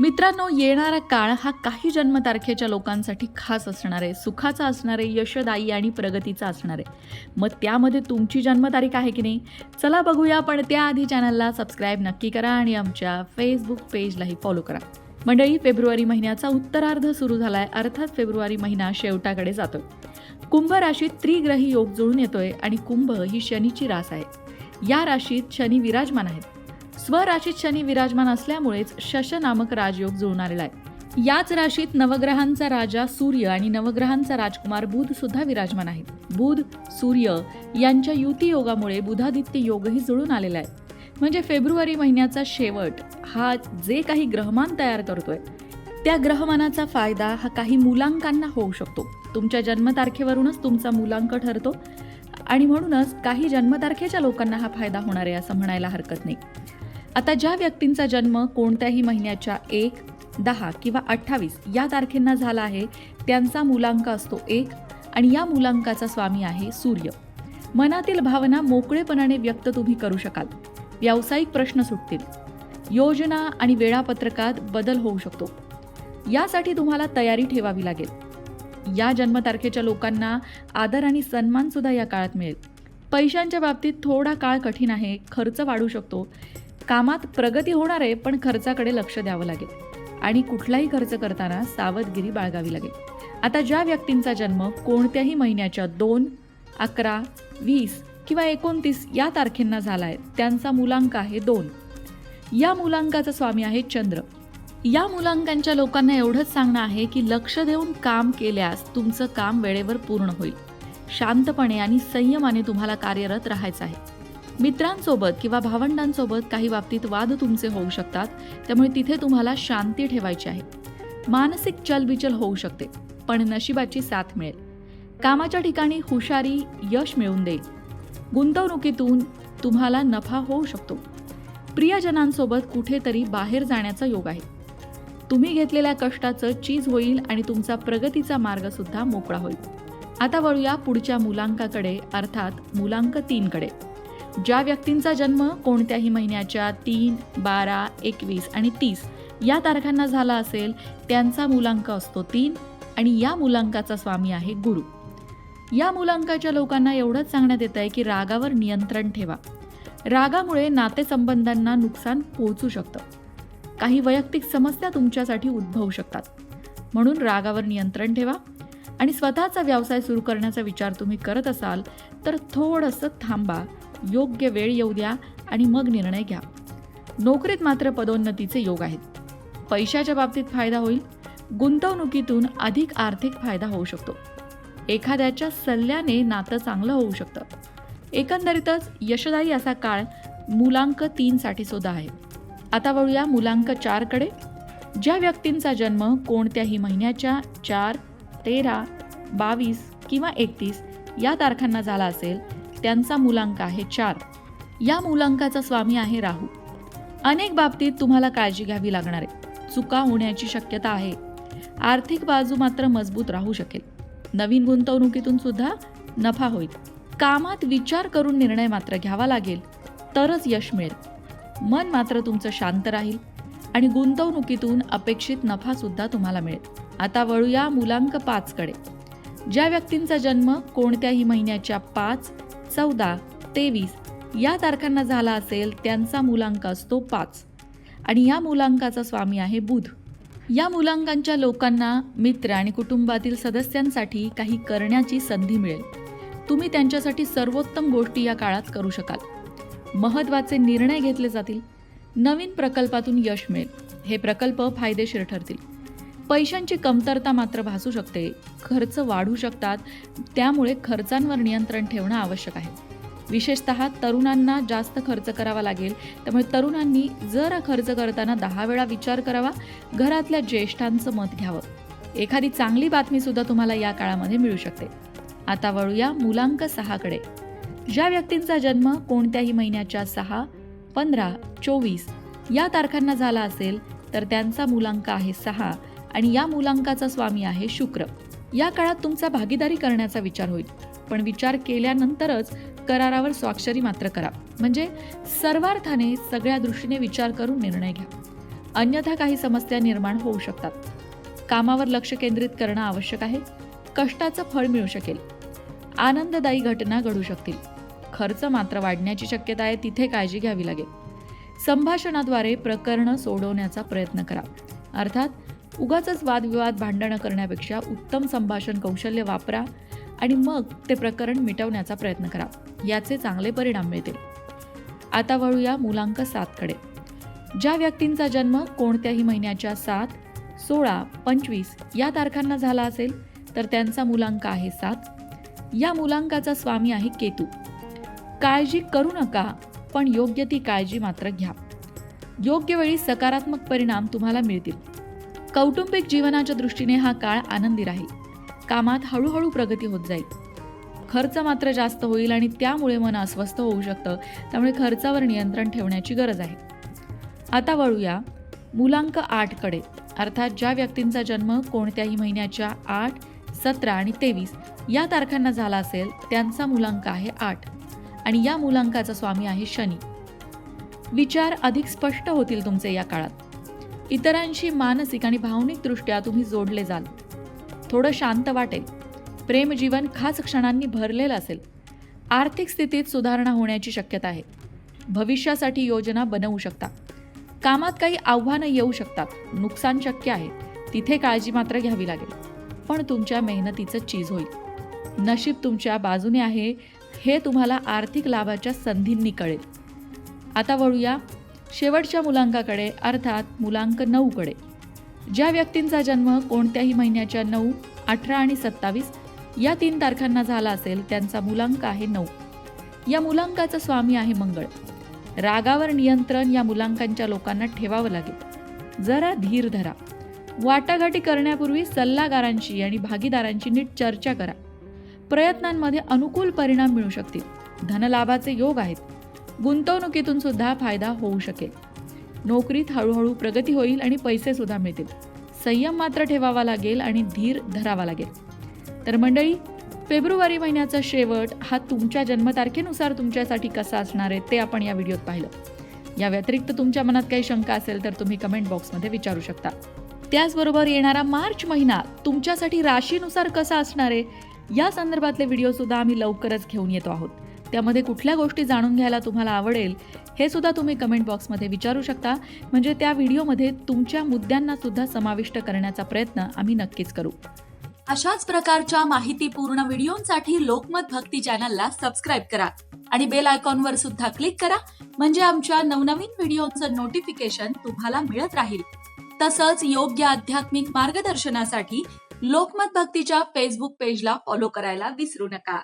मित्रांनो येणारा काळ हा काही जन्मतारखेच्या लोकांसाठी खास असणार आहे. सुखाचा असणार आहे यशदायी आणि प्रगतीचा असणार आहे. मग त्यामध्ये तुमची जन्मतारीख आहे की नाही? चला बघूया पण त्याआधी चॅनलला सबस्क्राईब नक्की करा आणि आमच्या फेसबुक पेजलाही फॉलो करा. मंडळी फेब्रुवारी महिन्याचा उत्तरार्ध सुरू झालाय. अर्थात फेब्रुवारी महिना शेवटाकडे जातोय. कुंभ राशीत त्रिग्रही योग जुळून येतोय आणि कुंभ ही शनीची रास आहे. या राशीत शनी विराजमान आहेत. स्वराशीत शनी विराजमान असल्यामुळेच शश नामक राजयोग जुळून आलेला आहे. याच राशीत नवग्रहांचा राजा सूर्य आणि नवग्रहांचा राजकुमार बुध सुद्धा विराजमान आहेत. बुध सूर्य यांच्या युती योगामुळे बुधादित्य योगही जुळून आलेला आहे. म्हणजे फेब्रुवारी महिन्याचा शेवट हा जे काही ग्रहमान तयार करतोय त्या ग्रहमानाचा फायदा हा काही मुलांकांना होऊ शकतो. तुमच्या जन्मतारखेवरूनच तुमचा मुलांक ठरतो आणि म्हणूनच काही जन्मतारखेच्या लोकांना हा फायदा होणार आहे असं म्हणायला हरकत नाही. आता ज्या व्यक्तींचा जन्म कोणत्याही महिन्याच्या एक दहा किंवा अठ्ठावीस या तारखेंना झाला आहे त्यांचा मुलांक असतो एक आणि या मुलांकाचा स्वामी आहे सूर्य. मनातील भावना मोकळेपणाने व्यक्त तुम्ही करू शकाल. व्यावसायिक प्रश्न सुटतील. योजना आणि वेळापत्रकात बदल होऊ शकतो. यासाठी तुम्हाला तयारी ठेवावी लागेल. या जन्मतारखेच्या लोकांना आदर आणि सन्मान सुद्धा या काळात मिळेल. पैशांच्या बाबतीत थोडा काळ कठीण आहे खर्च वाढू शकतो. कामात प्रगती होणार आहे पण खर्चाकडे लक्ष द्यावं लागेल. आणि कुठलाही खर्च करताना सावधगिरी बाळगावी लागेल. आता ज्या व्यक्तींचा जन्म कोणत्याही महिन्याच्या दोन अकरा वीस किंवा एकोणतीस या तारखेंना झाला आहे त्यांचा मुलांक आहे दोन. या मुलांकाचा स्वामी आहे चंद्र. या मुलांकांच्या लोकांना एवढंच सांगणं आहे की लक्ष देऊन काम केल्यास तुमचं काम वेळेवर पूर्ण होईल. शांतपणे आणि संयमाने तुम्हाला कार्यरत राहायचं आहे. मित्रांसोबत किंवा भावंडांसोबत काही बाबतीत वाद तुमचे होऊ शकतात त्यामुळे तिथे तुम्हाला शांती ठेवायची आहे. मानसिक चलबिचल होऊ शकते पण नशिबाची साथ मिळेल. कामाच्या ठिकाणी हुशारी यश मिळवून देईल. गुंतवणुकीतून तुम्हाला नफा होऊ शकतो. प्रियजनांसोबत कुठेतरी बाहेर जाण्याचा योग आहे. तुम्ही घेतलेल्या कष्टाचं चीज होईल आणि तुमचा प्रगतीचा मार्ग सुद्धा मोकळा होईल. आता वळूया पुढच्या मुलांकाकडे अर्थात मुलांक तीनकडे. ज्या व्यक्तींचा जन्म कोणत्याही महिन्याच्या तीन बारा एकवीस आणि तीस या तारखांना झाला असेल त्यांचा मुलांक असतो तीन आणि या मुलांकाचा स्वामी आहे गुरु. या मुलांकाच्या लोकांना एवढंच सांगण्यात येत आहे की रागावर नियंत्रण ठेवा. रागामुळे नातेसंबंधांना नुकसान पोहोचू शकतं. काही वैयक्तिक समस्या तुमच्यासाठी उद्भवू शकतात. म्हणून रागावर नियंत्रण ठेवा आणि स्वतःचा व्यवसाय सुरू करण्याचा विचार तुम्ही करत असाल तर थोडंसं थांबा योग्य वेळ येऊ द्या आणि मग निर्णय घ्या. नोकरीत मात्र पदोन्नतीचे योग आहेत. पैशाच्या बाबतीत फायदा होईल. गुंतवणुकीतून अधिक आर्थिक फायदा होऊ शकतो. एखाद्याच्या सल्ल्याने नातं चांगलं होऊ शकतं. एकंदरीतच यशदायी असा काळ मुलांक तीनसाठी सुद्धा आहे. आता वळूया मुलांक चारकडे ज्या व्यक्तींचा जन्म कोणत्याही महिन्याच्या चार तेरा बावीस किंवा एकतीस या तारखांना झाला असेल त्यांचा मुलांक आहे चार. या मुलांकाचा स्वामी आहे राहू. अनेक बाबतीत तुम्हाला काळजी घ्यावी लागणार आहे. चुका होण्याची शक्यता आहे. आर्थिक बाजू मात्र मजबूत राहू शकेल. नवीन गुंतवणुकीतून सुद्धा नफा होईल. कामात विचार करून निर्णय मात्र घ्यावा लागेल. तरच यश मिळेल. मन मात्र तुमचं शांत राहील. आणि गुंतवणुकीतून अपेक्षित नफा सुद्धा तुम्हाला मिळेल. आता वळूया मुलांक पाचकडे. ज्या व्यक्तींचा जन्म कोणत्याही महिन्याच्या पाच चौदा तेवीस या तारखांना झाला असेल त्यांचा मुलांक असतो पाच. आणि या मुलांकाचा स्वामी आहे बुध. या मुलांकांच्या लोकांना मित्र आणि कुटुंबातील सदस्यांसाठी काही करण्याची संधी मिळेल. तुम्ही त्यांच्यासाठी सर्वोत्तम गोष्टी या काळात करू शकाल. महत्त्वाचे निर्णय घेतले जातील. नवीन प्रकल्पातून यश मिळेल. हे प्रकल्प फायदेशीर ठरतील. पैशांची कमतरता मात्र भासू शकते. खर्च वाढू शकतात. त्यामुळे खर्चांवर नियंत्रण ठेवणं आवश्यक आहे. विशेषत तरुणांना जास्त खर्च करावा लागेल. त्यामुळे तरुणांनी जर खर्च करताना दहा वेळा विचार करावा. घरातल्या ज्येष्ठांचं मत घ्यावं. एखादी चांगली बातमीसुद्धा तुम्हाला या काळामध्ये मिळू शकते. आता वळूया मुलांक सहाकडे. ज्या व्यक्तींचा जन्म कोणत्याही महिन्याच्या सहा पंधरा चोवीस या तारखांना झाला असेल तर त्यांचा मुलांक आहे सहा. आणि या मुलांकाचा स्वामी आहे शुक्र. या काळात तुमचा भागीदारी करण्याचा विचार होईल. पण विचार केल्यानंतरच करारावर स्वाक्षरी मात्र करा. म्हणजे सर्वार्थाने सगळ्या दृष्टीने विचार करून निर्णय घ्या. अन्यथा काही समस्या निर्माण होऊ शकतात. कामावर लक्ष केंद्रित करणं आवश्यक आहे. कष्टाचं फळ मिळू शकेल. आनंददायी घटना घडू शकतील. खर्च मात्र वाढण्याची शक्यता आहे तिथे काळजी घ्यावी लागेल. संभाषणाद्वारे प्रकरणं सोडवण्याचा प्रयत्न करा. अर्थात उगाच वादविवाद भांडणं करण्यापेक्षा उत्तम संभाषण कौशल्य वापरा आणि मग ते प्रकरण मिटवण्याचा प्रयत्न करा. याचे चांगले परिणाम मिळतील. आता वळूया मुलांक सातकडे. ज्या व्यक्तींचा जन्म कोणत्याही महिन्याच्या सात सोळा पंचवीस या तारखांना झाला असेल तर त्यांचा मुलांक आहे सात. या मुलांकाचा स्वामी आहे केतू. काळजी करू नका पण योग्य ती काळजी मात्र घ्या. योग्य वेळी सकारात्मक परिणाम तुम्हाला मिळतील. कौटुंबिक जीवनाच्या दृष्टीने हा काळ आनंदी राहील. कामात हळूहळू प्रगती होत जाईल. खर्च मात्र जास्त होईल आणि त्यामुळे मन अस्वस्थ होऊ शकतं. त्यामुळे खर्चावर नियंत्रण ठेवण्याची गरज आहे. आता वळूया मुलांक आठकडे अर्थात ज्या व्यक्तींचा जन्म कोणत्याही महिन्याच्या आठ सतरा आणि तेवीस या तारखांना झाला असेल त्यांचा मुलांक आहे आठ. आणि या मुलांकाचा स्वामी आहे शनी. विचार अधिक स्पष्ट होतील तुमचे या काळात. इतरांशी मानसिक आणि भावनिकदृष्ट्या तुम्ही जोडले जाल. थोडं शांत वाटेल. प्रेमजीवन खास क्षणांनी भरलेलं असेल. आर्थिक स्थितीत सुधारणा होण्याची शक्यता आहे. भविष्यासाठी योजना बनवू शकता. कामात काही आव्हानं येऊ शकतात. नुकसान शक्य आहे. तिथे काळजी मात्र घ्यावी लागेल. पण तुमच्या मेहनतीचं चीज होईल. नशीब तुमच्या बाजूने आहे. हे तुम्हाला आर्थिक लाभाच्या संधींनी कळेल. आता वळूया शेवटच्या मुलांकाकडे अर्थात मुलांक नऊकडे. ज्या व्यक्तींचा जन्म कोणत्याही महिन्याच्या नऊ अठरा आणि सत्तावीस या तीन तारखांना झाला असेल त्यांचा मुलांक आहे नऊ. या मुलांकाचा स्वामी आहे मंगळ. रागावर नियंत्रण या मुलांकांच्या लोकांना ठेवावं लागेल. जरा धीर धरा. वाटाघाटी करण्यापूर्वी सल्लागारांशी आणि भागीदारांची नीट चर्चा करा. प्रयत्नांमध्ये अनुकूल परिणाम मिळू शकतील. धनलाभाचे योग आहेत. गुंतवणुकीतून सुद्धा फायदा होऊ शकेल. नोकरीत हळूहळू प्रगती होईल आणि पैसे सुद्धा मिळतील. संयम मात्र ठेवावा लागेल आणि धीर धरावा लागेल. तर मंडळी फेब्रुवारी महिन्याचा शेवट हा तुमच्या जन्मतारखेनुसार तुमच्यासाठी कसा असणार आहे ते आपण या व्हिडिओत पाहिलं. या व्यतिरिक्त तुमच्या मनात काही शंका असेल तर तुम्ही कमेंट बॉक्समध्ये विचारू शकता. त्याचबरोबर येणारा मार्च महिना तुमच्यासाठी राशीनुसार कसा असणार आहे या संदर्भातले व्हिडिओ सुद्धा आम्ही लवकरच घेऊन येतो आहोत. त्यामध्ये कुठल्या गोष्टी जाणून घ्यायला तुम्हाला आवडेल हे सुद्धा तुम्ही कमेंट बॉक्समध्ये विचारू शकता. म्हणजे त्या व्हिडिओमध्ये तुमच्या मुद्द्यांना सुद्धा समाविष्ट करण्याचा प्रयत्न आम्ही नक्कीच करू. अशाच प्रकारच्या माहितीपूर्ण व्हिडिओंसाठी लोकमत भक्ती चॅनलला सबस्क्राईब करा आणि बेल आयकॉनवर सुद्धा क्लिक करा. म्हणजे आमच्या नवनवीन व्हिडिओचं नोटिफिकेशन तुम्हाला मिळत राहील. तसंच योग्य आध्यात्मिक मार्गदर्शनासाठी लोकमत भक्तीच्या फेसबुक पेजला फॉलो करायला विसरू नका.